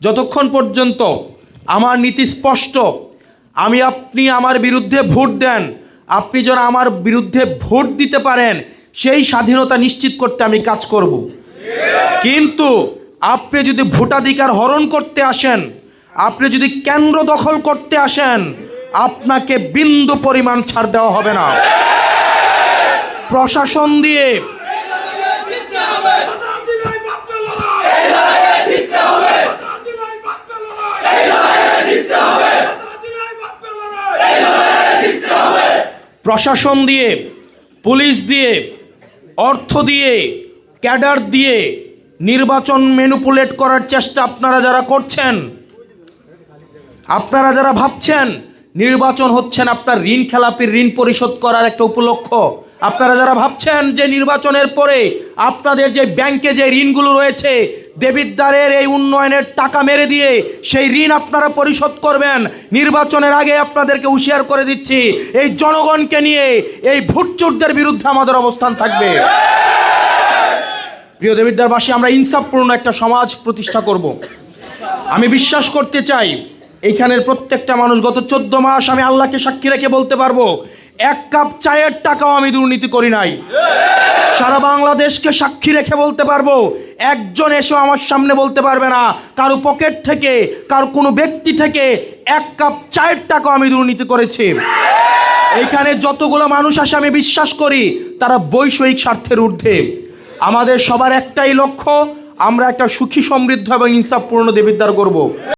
যতক্ষণ পর্যন্ত আমার নীতি স্পষ্ট, আমি আপনি আমার বিরুদ্ধে ভোট দেন, আপনি যেন আমার বিরুদ্ধে ভোট দিতে পারেন, সেই স্বাধীনতা নিশ্চিত করতে আমি কাজ করব। কিন্তু আপনি যদি ভোটাধিকার হরণ করতে আসেন, আপনি যদি কেন্দ্র দখল করতে আসেন, আপনাকে বিন্দু পরিমাণ ছাড় দেওয়া হবে না। প্রশাসন দিয়ে প্রশাসন দিয়ে, পুলিশ দিয়ে, অর্থ দিয়ে, ক্যাডার দিয়ে নির্বাচন ম্যানুপুলেট করার চেষ্টা আপনারা যারা করছেন, আপনারা যারা ভাবছেন নির্বাচন হচ্ছেন আপনার ঋণ খেলাপির ঋণ পরিশোধ করার একটা উপলক্ষ, আপনারা যারা ভাবছেন যে নির্বাচনের পরে আপনাদের যে ব্যাংকে যে ঋণগুলো রয়েছে দেবিদ্বারের এই উন্নয়নের টাকা মেরে দিয়ে সেই ঋণ আপনারা পরিশোধ করবেন। নির্বাচনের আগে আপনাদেরকে হুঁশিয়ার করে দিচ্ছি, এই জনগণকে নিয়ে এই ভোটচোরদের বিরুদ্ধে আমাদের অবস্থান থাকবে। প্রিয় দেবিদ্বারবাসী, আমরা ইনসাফপূর্ণ একটা সমাজ প্রতিষ্ঠা করব। আমি বিশ্বাস করতে চাই, এইখানের প্রত্যেকটা মানুষ গত চোদ্দ মাস আমি আল্লাহকে সাক্ষী রেখে বলতে পারব, এক কাপ চায়ের টাকাও আমি দুর্নীতি করি নাই। সারা বাংলাদেশকে সাক্ষী রেখে বলতে পারব একজন এসে আমার সামনে বলতে পারবে না, কারও পকেট থেকে, কারও কোনো ব্যক্তি থেকে এক কাপ চায়ের টাকা আমি দুর্নীতি করেছি। এখানে যতগুলো মানুষ আসে আমি বিশ্বাস করি, তারা বৈষয়িক স্বার্থের ঊর্ধ্বে। আমাদের সবার একটাই লক্ষ্য, আমরা একটা সুখী, সমৃদ্ধ এবং ইনসাফপূর্ণ দেবিদ্বার করব।